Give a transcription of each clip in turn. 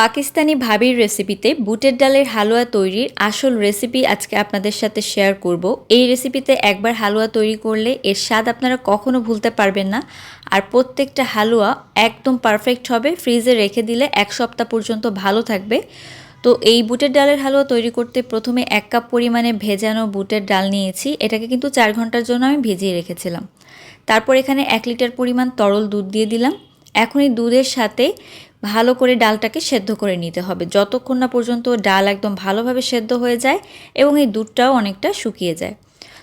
পাকিস্তানি ভাবির রেসিপিতে বুটের ডালের হালুয়া তৈরির আসল রেসিপি আজকে আপনাদের সাথে শেয়ার করব। এই রেসিপিতে একবার হালুয়া তৈরি করলে এর স্বাদ আপনারা কখনো ভুলতে পারবেন না। আর প্রত্যেকটা হালুয়া একদম পারফেক্ট হবে ফ্রিজে রেখে দিলে এক সপ্তাহ পর্যন্ত ভালো থাকবে। তো এই বুটের ডালের হালুয়া তৈরি করতে প্রথমে এক কাপ পরিমাণে ভেজানো বুটের ডাল নিয়েছি। এটাকে কিন্তু চার ঘণ্টার জন্য আমি ভিজিয়ে রেখেছিলাম। তারপর এখানে এক লিটার পরিমাণ তরল দুধ দিয়ে দিলাম। এখন এই দুধের সাথে ভালো করে ডালটাকে সেদ্ধ করে নিতে হবে। যতক্ষণ না পর্যন্ত ডাল একদম ভালোভাবে সেদ্ধ হয়ে যায় এবং এই দুধটাও অনেকটা শুকিয়ে যায়।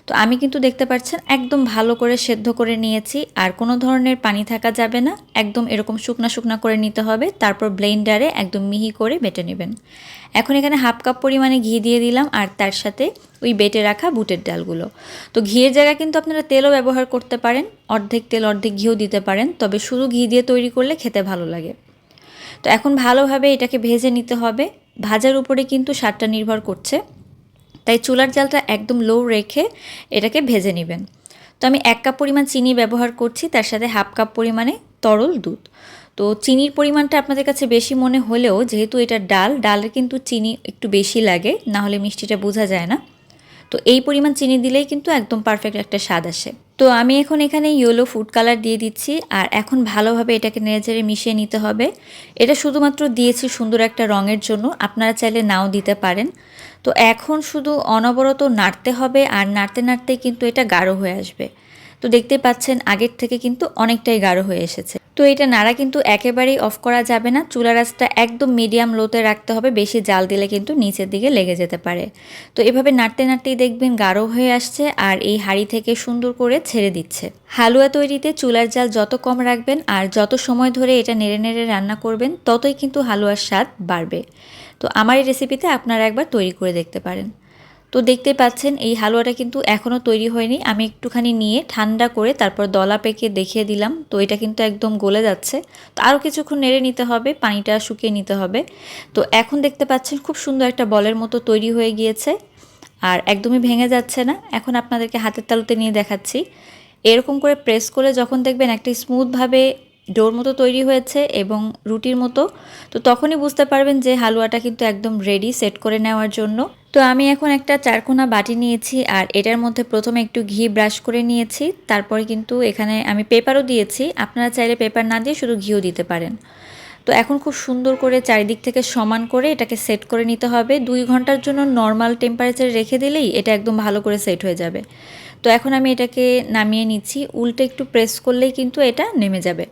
তো আমি কিন্তু দেখতে পাচ্ছেন একদম ভালো করে সেদ্ধ করে নিয়েছি, আর কোনো ধরনের পানি থাকা যাবে না। একদম এরকম শুকনা শুকনা করে নিতে হবে, তারপর ব্লেন্ডারে একদম মিহি করে বেটে নেবেন। এখন এখানে হাফ কাপ পরিমাণে ঘি দিয়ে দিলাম, আর তার সাথে ওই বেটে রাখা বুটের ডালগুলো। তো ঘিয়ের জায়গায় কিন্তু আপনারা তেলও ব্যবহার করতে পারেন, অর্ধেক তেল, অর্ধেক ঘিও দিতে পারেন, তবে শুধু ঘি দিয়ে তৈরি করলে খেতে ভালো লাগে। তো এখন ভালোভাবে এটাকে ভেজে নিতে হবে। ভাজার উপরে কিন্তু স্বাদটা নির্ভর করছে। তাই চুলার জালটা একদম লো রেখে এটাকে ভেজে নেবেন। তো আমি এক কাপ পরিমাণ চিনি ব্যবহার করছি, তার সাথে হাফ কাপ পরিমাণে তরল দুধ। তো চিনির পরিমাণটা আপনাদের কাছে বেশি মনে হলেও, যেহেতু এটা ডাল ডালের কিন্তু চিনি একটু বেশি লাগে না হলে মিষ্টিটা বোঝা যায় না। তো এই পরিমাণ চিনি দিলেই কিন্তু একদম পারফেক্ট একটা স্বাদ আসে। তো আমি এখন এখানে ইয়েলো ফুড কালার দিয়ে দিচ্ছি আর এখন ভালোভাবে এটাকে নেড়েচেড়ে মিশিয়ে নিতে হবে। এটা শুধুমাত্র দিয়েছি সুন্দর একটা রঙের জন্য, আপনারা চাইলে নাও দিতে পারেন। তো এখন শুধু অনবরত নাড়তে হবে আর নাড়তে নাড়তে কিন্তু এটা গাঢ় হয়ে আসবে। তো দেখতে পাচ্ছেন আগের থেকে কিন্তু অনেকটাই গাঢ় হয়ে এসেছে। তো এটা নাড়া কিন্তু একেবারেই অফ করা যাবে না। চুলা রাসটা একদম মিডিয়াম লোতে রাখতে হবে। বেশি জাল দিলে কিন্তু নিচের দিকে লেগে যেতে পারে। তো এভাবে নাড়তে নাড়তেই দেখবেন গাঢ় হয়ে আসছে আর এই হাঁড়ি থেকে সুন্দর করে ছেড়ে দিচ্ছে। হালুয়া তৈরিতে চুলার জাল যত কম রাখবেন আর যত সময় ধরে এটা নেড়ে নেড়ে রান্না করবেন, ততই কিন্তু হালুয়ার স্বাদ বাড়বে। তো আমার এই রেসিপিতে আপনারা একবার তৈরি করে দেখতে পারেন। তো দেখতে পাচ্ছেন, এই হালুয়াটা কিন্তু এখনও তৈরি হয়নি। আমি একটুখানি নিয়ে ঠান্ডা করে তারপর দলা পেকে দেখিয়ে দিলাম। তো এটা কিন্তু একদম গলে যাচ্ছে। তো আরও কিছুক্ষণ নেড়ে নিতে হবে, পানিটা শুকিয়ে নিতে হবে। তো এখন দেখতে পাচ্ছেন, খুব সুন্দর একটা বলের মতো তৈরি হয়ে গিয়েছে। আর একদমই ভেঙে যাচ্ছে না। এখন আপনাদেরকে হাতের তালুতে নিয়ে দেখাচ্ছি। এরকম করে প্রেস করে যখন দেখবেন একটা স্মুথভাবে ডোর মতো তৈরি হয়েছে এবং রুটির মতো, তো তখনই বুঝতে পারবেন যে হালুয়াটা কিন্তু একদম রেডি সেট করে নেওয়ার জন্য। তো আমি এখন একটা চারকোনা বাটি নিয়েছি আর এটার মধ্যে প্রথমে একটু ঘি ব্রাশ করে নিয়েছি। তারপরে কিন্তু এখানে আমি পেপারও দিয়েছি। আপনারা চাইলে পেপার না দিয়ে শুধু ঘিও দিতে পারেন। তো এখন খুব সুন্দর করে চারিদিক থেকে সমান করে এটাকে সেট করে নিতে হবে। দুই ঘণ্টার জন্য নর্মাল টেম্পারেচারে রেখে দিলেই এটা একদম ভালো করে সেট হয়ে যাবে। তো এখন আমি এটাকে নামিয়ে নিচ্ছি। উল্টে একটু প্রেস করলেই কিন্তু এটা নেমে যাবে।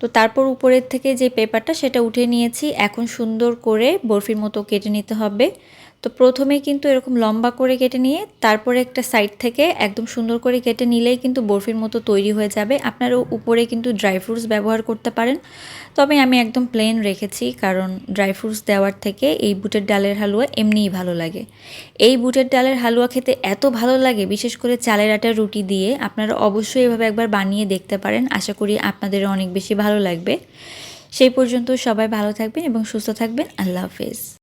তো তারপর উপরের থেকে যে পেপারটা সেটা উঠে নিয়েছি। এখন সুন্দর করে বরফির মতো কেটে নিতে হবে। তো প্রথমে কিন্তু এরকম লম্বা করে কেটে নিয়ে, তারপরে একটা সাইড থেকে একদম সুন্দর করে কেটে নিলেই কিন্তু বরফির মতো তৈরি হয়ে যাবে। আপনারা উপরে কিন্তু ড্রাই ফ্রুটস ব্যবহার করতে পারেন। তবে আমি একদম প্লেন রেখেছি, কারণ ড্রাই ফ্রুটস দেওয়ার থেকে এই বুটের ডালের হালুয়া এমনিই ভালো লাগে। এই বুটের ডালের হালুয়া খেতে এত ভালো লাগে, বিশেষ করে চালের আটার রুটি দিয়ে। আপনারা অবশ্যই এভাবে একবার বানিয়ে দেখতে পারেন। আশা করি আপনাদের অনেক বেশি ভালো লাগবে। সেই পর্যন্ত সবাই ভালো থাকবেন এবং সুস্থ থাকবেন। আল্লাহ হাফেজ।